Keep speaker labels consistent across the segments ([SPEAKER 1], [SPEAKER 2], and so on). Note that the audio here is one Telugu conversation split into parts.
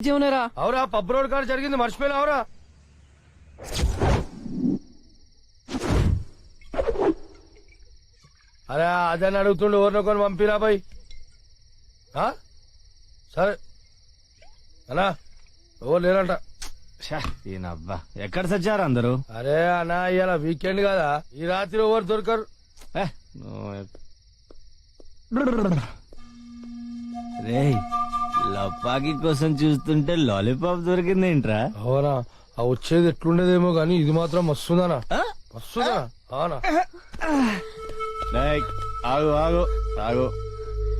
[SPEAKER 1] జీవనరా.
[SPEAKER 2] అవురా పబ్ రోడ్ కాడ జరిగింది అరే అదని అడుగుతుండు ఎవరినొకరిని పంపిరా పోయి ఆ? సరే. అన్నా ఎవరు లేరంట.
[SPEAKER 3] ఈయనబ్బా. ఎక్కడ సచ్చారు అందరూ?
[SPEAKER 2] అరే అన్నా ఇవాళ వీకెండ్ కదా. ఈ రాత్రి ఎవరు దొరకరు?
[SPEAKER 3] రేయ్ లపాకి కోసం చూస్తుంటే లాలీపాప్ దొరికిందేంట్రా?
[SPEAKER 2] అవునా? ఆ వచ్చేది ఎట్లుండేదేమో గానీ ఇది మాత్రం మస్తుందనా? మస్తుందా? అవునా?
[SPEAKER 3] ఆగు ఆగు ఆగు.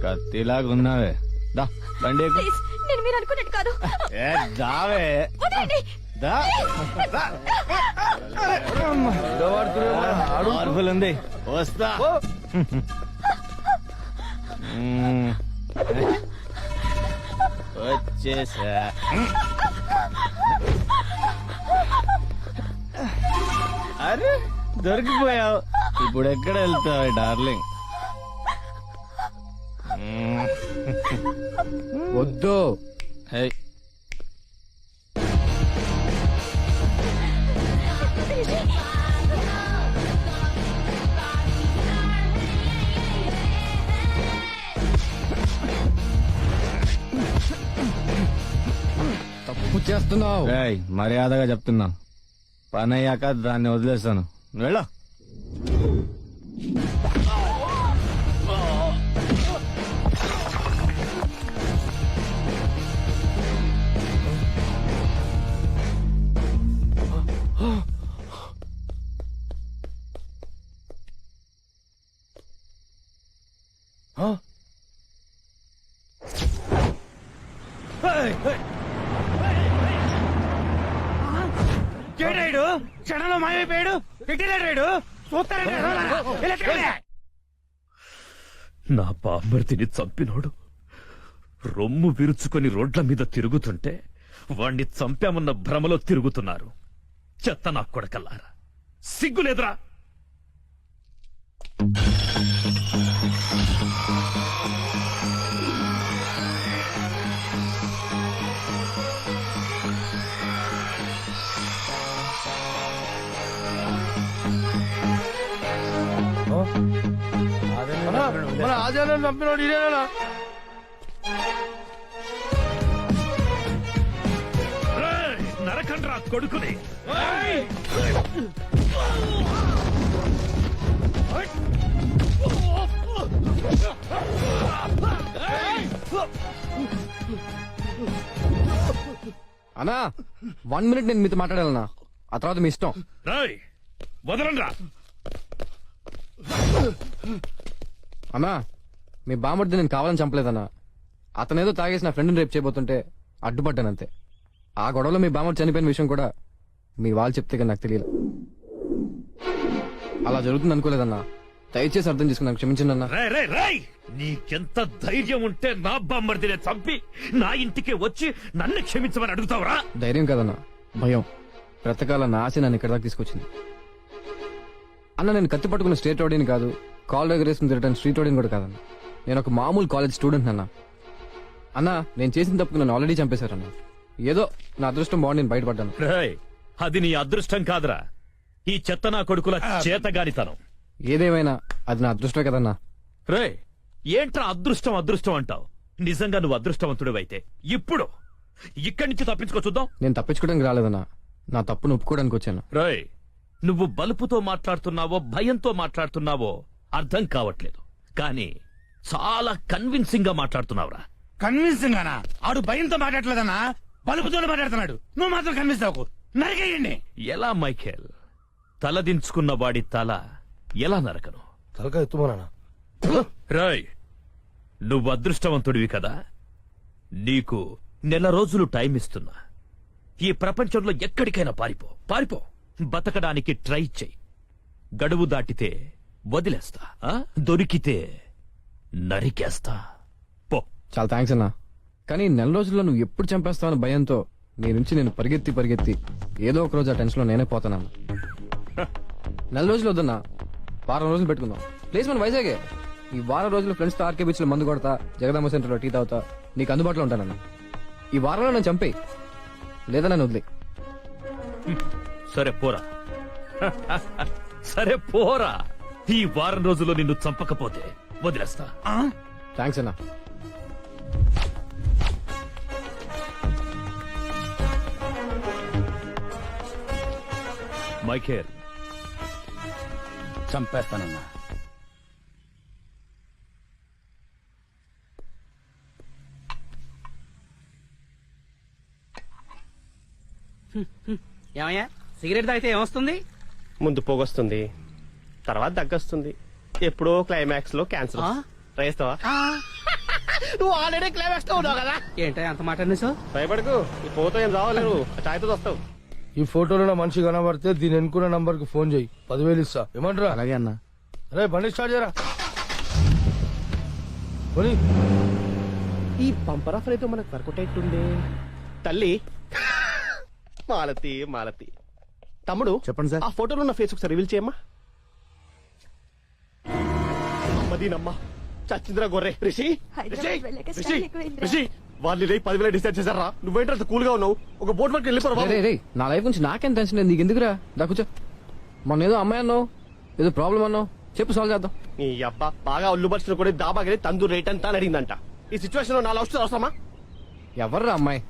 [SPEAKER 3] కత్తిలాగా ఉన్నావే దా బండి ఎక్కు.
[SPEAKER 4] ప్లీజ్ నేను మీరు అనుకున్నట్టు కాదు.
[SPEAKER 3] ఏ దావే.
[SPEAKER 4] వదలండి.
[SPEAKER 3] దా.
[SPEAKER 2] ఆడు
[SPEAKER 3] పవర్ఫుల్ ఉంది వస్తా. మ్మ్. వచ్చేసా అరే దొరికిపోయావు. ఇప్పుడు ఎక్కడ వెళ్తావు డార్లింగ్.
[SPEAKER 1] వద్దు.
[SPEAKER 3] హే
[SPEAKER 1] తప్పు చేస్తున్నావు.
[SPEAKER 3] రేయ్, మర్యాదగా చెప్తున్నా. పని అయ్యాక దాన్ని వదిలేస్తాను. వెళ్ళ.
[SPEAKER 2] ఆ?
[SPEAKER 5] కేటాడు క్షణంలో మాయమైపోయాడు. పెట్టినాడు చూస్తారంటే
[SPEAKER 6] నా బామ్మర్తిని చంపినోడు. రొమ్ము విరుచుకొని రోడ్ల మీద తిరుగుతుంటే వాణ్ణి చంపామన్న భ్రమలో తిరుగుతున్నారు. చెత్త నా కొడకల్లారా. సిగ్గులేదురా.
[SPEAKER 2] ఆచార్యం చంపినోడు ఇదేనా
[SPEAKER 6] రేయ్, నరకండ్రా కొడుకుని.
[SPEAKER 1] అన్నా వన్ మినిట్ నేను మీతో మాట్లాడాలన్నా. ఆ తర్వాత మీ ఇష్టం.
[SPEAKER 6] రాయ్ వదలండ్రా.
[SPEAKER 1] అన్నా మీ బామర్ది నేను కావాలని చంపలేదన్నా. అతనేదో తాగేసి నా ఫ్రెండ్ని రేపు చేయబోతుంటే అడ్డుపడ్డాను అంతే ఆ గొడవలో మీ బామర్ది చనిపోయిన విషయం కూడా మీ వాళ్ళు చెప్తే కానీ నాకు తెలియదు అలా జరుగుతుంది అనుకోలేదన్నా. దయచేసి అర్థం చేసుకున్నాను క్షమించండి అన్నా.
[SPEAKER 6] రే రే రేయ్! నీకెంత ధైర్యం ఉంటే నా బామ్మర్దినే చంపి నా ఇంటికి వచ్చి నన్ను క్షమించమని అడుగుతావురా?
[SPEAKER 1] ధైర్యం కదన్నా. భయం. బ్రతకాల నా ఆశ నన్ను ఇక్కడ దాకా తీసుకొచ్చింది. అన్న నేను కత్తి పట్టుకున్న స్టేట్ రోడీని కాదు కాల్ ఎగరేసుకుని తిరగడానికి స్ట్రీట్ రోడీని కూడా కాదన్న. నేను ఒక మామూలు కాలేజ్ స్టూడెంట్ అన్న. అన్న నేను చేసిన తప్పుకు నన్ను ఆల్రెడీ చంపేశారన్న. ఏదో నా అదృష్టం బాగుండి నేను బయటపడ్డాను.
[SPEAKER 6] రేయ్ అది నీ అదృష్టం కాదురా. ఈ చెత్త నా కొడుకుల చేతగానితనం.
[SPEAKER 1] ఏదేమైనా అది నా అదృష్టమే కదన్నా.
[SPEAKER 6] రే ఏంట్రా అదృష్టం అదృష్టం అంటావు? నిజంగా నువ్వు అదృష్టవంతుడివైతే. ఇప్పుడు ఇక్కడి నుంచి తప్పించుకో చూద్దాం.
[SPEAKER 1] నేను తప్పించుకోవడానికి రాలేదన్నా. నా తప్పును ఒప్పుకోవడానికి వచ్చాను.
[SPEAKER 6] రేయ్ నువ్వు బలుపుతో మాట్లాడుతున్నావో భయంతో మాట్లాడుతున్నావో అర్థం కావట్లేదు. కానీ చాలా కన్విన్సింగ్గా మాట్లాడుతున్నావురా.
[SPEAKER 5] కన్విన్సింగ్ గానా ఆడు భయంతో మాట్లాడలేదన్నా? బలుపుతో మాట్లాడుతున్నాడు. నువ్వు మాత్రం కన్విన్స్ అవ్వకు. నరికేయండి.
[SPEAKER 6] ఎలా మైఖేల్? తలదించుకున్న వాడి తల ఎలా నరకను?
[SPEAKER 2] తలక ఎత్తుమనా
[SPEAKER 6] రాయ్ నువ్వు అదృష్టవంతుడివి కదా? నీకు నెల రోజులు టైం ఇస్తున్నా. ఈ ప్రపంచంలో ఎక్కడికైనా పారిపో. పారిపో. బతకడానికి ట్రై చెయ్యి. గడువు దాటితే వదిలేస్తా. ఆ? దొరికితే నరికేస్తా. పో.
[SPEAKER 1] చాలా థ్యాంక్స్ అన్నా. కానీ నెల రోజుల్లో నువ్వు ఎప్పుడు చంపేస్తావని భయంతో నీ నుంచి నేను పరిగెత్తి పరిగెత్తి ఏదో ఒక రోజు ఆ టెన్షన్లో నేనే పోతాను నెల రోజులు వద్దన్నా. వారం రోజులు పెట్టుకుందాం. ప్లేస్ మన వైజాగే. ఈ వారం రోజులు ఫ్రెండ్స్తో ఆర్కే బీచ్లో మందు కొడతా జగదాంబ సెంటర్లో టీ తాగుతా నీకు అందుబాటులో ఉంటానన్నా. ఈ వారంలో నన్ను చంపే లేదా నన్ను వదిలే
[SPEAKER 6] సరే పోరా. సరే పోరా. ఈ వారం రోజుల్లో నిన్ను చంపకపోతే వదిలేస్తా.
[SPEAKER 5] ఆ?
[SPEAKER 1] థ్యాంక్స్ అన్నా.
[SPEAKER 6] మైకేల్
[SPEAKER 5] చంపేస్తానన్నా.
[SPEAKER 7] ఏమయ్యా? సిగరెట్ తాగితే ఏమొస్తుంది?
[SPEAKER 8] ముందు పొగొస్తుంది తర్వాత దగ్గొస్తుంది. ఎప్పుడో క్లైమాక్స్లో క్యాన్సర్
[SPEAKER 7] ఆ?
[SPEAKER 8] రేస్తావా? నువ్వు ఆల్రెడీ క్లైమాక్స్లో ఉన్నావు కదా.
[SPEAKER 7] ఏంటో ఎంత మాట అనేసావు
[SPEAKER 8] భయపడకు. ఈ పోతో ఏం రావాలేరు ఛాయ్తో వస్తావు.
[SPEAKER 2] ఈ ఫోటోలో నా మనిషి కనబడితే దీని ఎన్నుకున్న నంబర్కి ఫోన్ చేయి. పదివేలు ఇస్తా. ఏమంటారా?
[SPEAKER 1] అలాగే అన్నా.
[SPEAKER 2] అరే బండి స్టార్ట్ చేయరా? పోనీ.
[SPEAKER 8] ఈ పంపర్ ఆఫర్ అయితే మనకు వర్కౌట్ తల్లి. మాలతి మాలతి. తమ్ముడు
[SPEAKER 1] చెప్పండి సార్.
[SPEAKER 8] ఆ ఫోటోలో ఉన్న ఫేస్ ఒకసారి రివీల్ చేయమ్మా. అమ్మదీనమ్మ చచ్చింద్ర గొర్రె. రిషి రిషి రిషి వాళ్ళు రేపు పదివేల డిసైడ్ చేశారా? నువ్వేంటే కూల్గా ఉన్నావు? ఒక బోట్ వరకు వెళ్ళిపోరా
[SPEAKER 1] రే, రే రే నా లైఫ్ నుంచి నాకేం టెన్షన్ లేదు నీకు ఎందుకురా? దా కూర్చో. మొన్న ఏదో అమ్మాయి అన్నావు ఏదో ప్రాబ్లం అన్నావు. చెప్పు సాల్వ్ చేద్దాం.
[SPEAKER 8] నీ అబ్బా బాగా ఒళ్ళు పరిచిన కూడా దాబాగలి తందు రేట్ అంతా అడిగిందంట. ఈ సిచ్యువేషన్లో నా లవ్ స్టోరీ అవసరమా?
[SPEAKER 1] ఎవర్రా అమ్మాయి?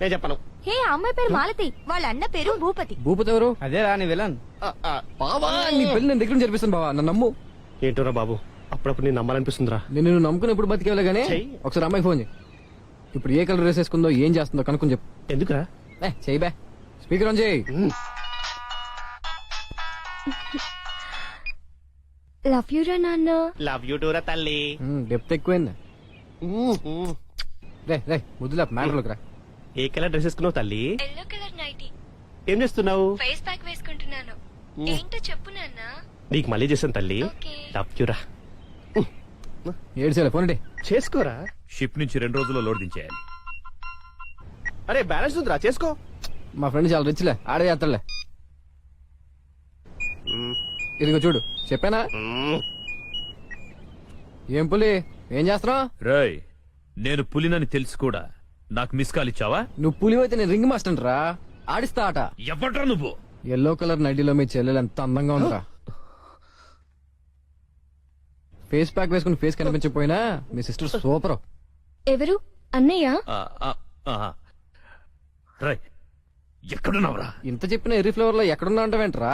[SPEAKER 8] నేను చెప్పను.
[SPEAKER 4] హే అమ్మాయి పేరు మాలతి. వాళ్ళ అన్న పేరు భూపతి.
[SPEAKER 1] భూపతి ఎవరు?
[SPEAKER 3] అదే రాని విలన్
[SPEAKER 8] ఆ, ఆ, బావా.
[SPEAKER 1] నీ పెళ్ళి నేను దగ్గర జరిపిస్తాను బావా నన్ను నమ్ము.
[SPEAKER 8] ఏంటోరా బాబు? అప్పుడప్పుడు నేను నమ్మాలనిపిస్తుందిరా.
[SPEAKER 1] నేను నువ్వు నమ్ముకుని ఎప్పుడు బతికేవలే గానీ
[SPEAKER 8] చెయ్యి.
[SPEAKER 1] ఒకసారి అమ్మాయికి ఫోన్ చేయి ఇప్పుడు ఏ కలర్ డ్రెస్ వేసుకుందో ఏం చేస్తుందో కనుక్కొని చెప్పు.
[SPEAKER 8] ఎందుకురా?
[SPEAKER 1] ఏ చెయ్యి బే. స్పీకర్ ఆన్ చేయి
[SPEAKER 4] లవ్ యూ రా నాన్న.
[SPEAKER 8] లవ్ యూ టూరా తల్లి.
[SPEAKER 1] డెప్త్ ఎక్కువైంది. రే రే ముద్దులా మ్యాటర్లోకి రా.
[SPEAKER 8] ఏ కలర్ డ్రెస్ వేసుకున్నావు తల్లి?
[SPEAKER 4] Yellow colour nightie.
[SPEAKER 8] ఏం చేస్తున్నావు?
[SPEAKER 4] ఫేస్ ప్యాక్ వేసుకుంటున్నాను. ఏంటో చెప్పు నాన్న.
[SPEAKER 8] నీకు మళ్ళీ చేశాను తల్లి.
[SPEAKER 4] ఓకే.
[SPEAKER 8] లవ్ యూరా
[SPEAKER 1] ఏడు ఫోన్ డే
[SPEAKER 8] చేసుకోరా?
[SPEAKER 6] షిప్ నుంచి రెండు రోజుల్లో లోడ్ దించేయాలి.
[SPEAKER 8] అరే బ్యాలెన్స్ ఉందిరా చేసుకో.
[SPEAKER 1] మా ఫ్రెండ్ చాలా రిచ్లే ఆడే చేస్తాడులే. ఇదిగో చూడు చెప్పానా. ఏం పులి ఏం చేస్తున్నావు?
[SPEAKER 6] రేయ్ నేను పులినని తెలిసి కూడా. నాకు మిస్ కాల్ ఇచ్చావా?
[SPEAKER 1] నువ్వు పులి అయితే నేను రింగ్ మాస్టర్ రా. ఆడిస్తా ఆట.
[SPEAKER 6] ఎవడ్రా నువ్వు?
[SPEAKER 1] ఎల్లో కలర్ నైటీలో మీ చెల్లెలు ఎంత అందంగా ఉందిరా. ఫేస్ ప్యాక్ వేసుకుని ఫేస్ కనిపించకపోయినా మీ సిస్టర్ సూపర్
[SPEAKER 4] ఎవరు? అన్నయ్య?
[SPEAKER 6] ఆ, ఆ, ఆ. రేయ్ ఎక్కడున్నావురా?
[SPEAKER 1] ఇంత చెప్పిన ఎర్రీ ఫ్లేవర్లో ఎక్కడున్నా అంటావేంట్రా?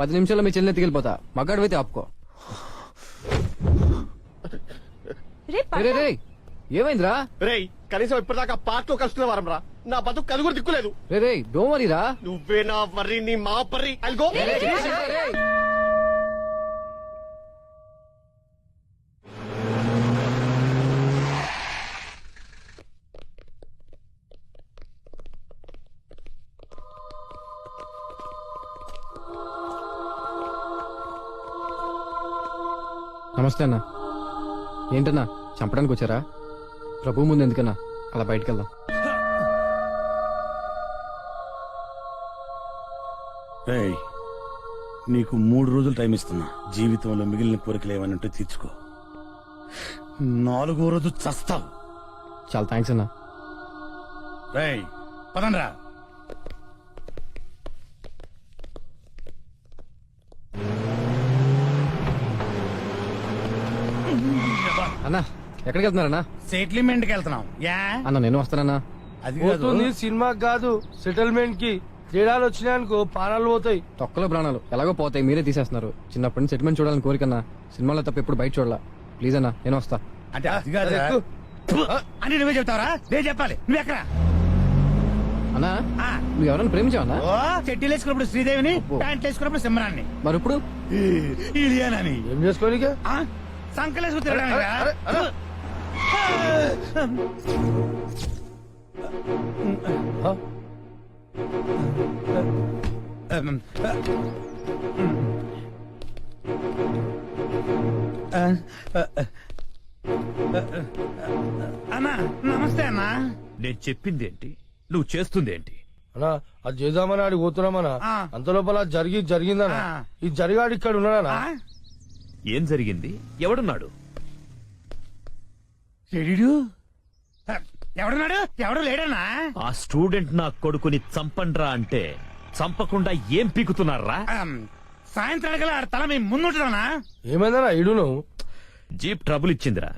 [SPEAKER 1] పది నిమిషాల్లో మీ చెల్లెని ఎత్తుకెళ్ళిపోతా మగాడు అయితే ఆపుకో.
[SPEAKER 4] రే
[SPEAKER 1] రే, ఏమైందిరా?
[SPEAKER 8] రేయ్ కనీసం ఇప్పటిదాకా పార్ట్లో కలుస్తున్న వారం రా నా బతుకు కలుగురు దిక్కులేదు.
[SPEAKER 1] రే రే డోంట్ వరీరా
[SPEAKER 8] నువ్వే నా వర్రి. నీ మా పర్రి అల్గో
[SPEAKER 1] నమస్తే అన్న. ఏంటన్నా చంపడానికి వచ్చారా? ప్రభు ముందు ఎందుకన్నా? అలా బయటకు వెళ్దాం.
[SPEAKER 9] రేయ్ నీకు మూడు రోజులు టైం ఇస్తున్నా. జీవితంలో మిగిలిన కోరికలు ఏమన్నట్టు తీర్చుకో. నాలుగో రోజు చస్తావు.
[SPEAKER 1] చాలా థ్యాంక్స్ అన్నా.
[SPEAKER 9] రేయ్
[SPEAKER 5] పదండ్రా.
[SPEAKER 1] అన్నా ఎక్కడికి వెళ్తున్నారన్నా?
[SPEAKER 5] సెటిల్మెంట్కి వెళ్తున్నాం. యా?
[SPEAKER 1] అన్న నేను వస్తానన్నా.
[SPEAKER 5] అది కాదు.
[SPEAKER 2] పోతుంది సినిమాకి కాదు. సెటిల్మెంట్కి తేడాలు వచ్చినాయనుకో పానాలు పోతాయి.
[SPEAKER 1] తొక్కలో ప్రాణాలు. ఎలాగో పోతాయి మీరే తీసేస్తున్నారు. చిన్నప్పటి నుంచి సెటిల్మెంట్ చూడాలని కోరికన్నా సినిమాలో తప్ప ఎప్పుడు బయట చూడాల. ప్లీజ్ అన్నా నేను వస్తా.
[SPEAKER 5] అంటే అది కాదు.
[SPEAKER 2] అరే, ఎక్కు.
[SPEAKER 5] అని నువ్వే చెప్తావరా నేను చెప్పాలి. నువ్వు ఎక్కడ?
[SPEAKER 1] అన్నా
[SPEAKER 5] ఆ,
[SPEAKER 1] నువ్వు ఎవరైనా ప్రేమించావన్నా
[SPEAKER 5] ఓ చెట్టీలు వేసుకున్నప్పుడు శ్రీదేవిని
[SPEAKER 1] అబ్బో.
[SPEAKER 5] ప్యాంట్లు వేసుకున్నప్పుడు సింహరాన్ని
[SPEAKER 1] మరి ఇప్పుడు
[SPEAKER 5] ఇలియానని.
[SPEAKER 2] ఏం చేసుకోనికే
[SPEAKER 5] ఆ, సంకలేసుకు అన్నా నమస్తే అన్నా
[SPEAKER 6] నేను చెప్పింది ఏంటి? నువ్వు చేస్తుంది ఏంటి?
[SPEAKER 2] అన్నా అది చేద్దామని ఆడికి పోతున్నామన్నా.
[SPEAKER 5] ఆ.
[SPEAKER 2] అంత లోపల అది జరిగి జరిగిందన్నా. ఈ జరిగాడు ఇక్కడ ఉన్నాడనా
[SPEAKER 6] ఏం జరిగింది? ఎవడున్నాడు?
[SPEAKER 5] ఎవడున్నాడు? ఎవడు లేడన్నా?
[SPEAKER 6] ఆ స్టూడెంట్ నా కొడుకుని చంపండ్రా అంటే చంపకుండా ఏం పీకుతున్నారా?
[SPEAKER 5] ఆడ తల మీ ముందుంటుందన్నా
[SPEAKER 2] ఏమైందన్నా? ఇడు నువ్వు
[SPEAKER 6] జీప్ ట్రబుల్ ఇచ్చిందిరా.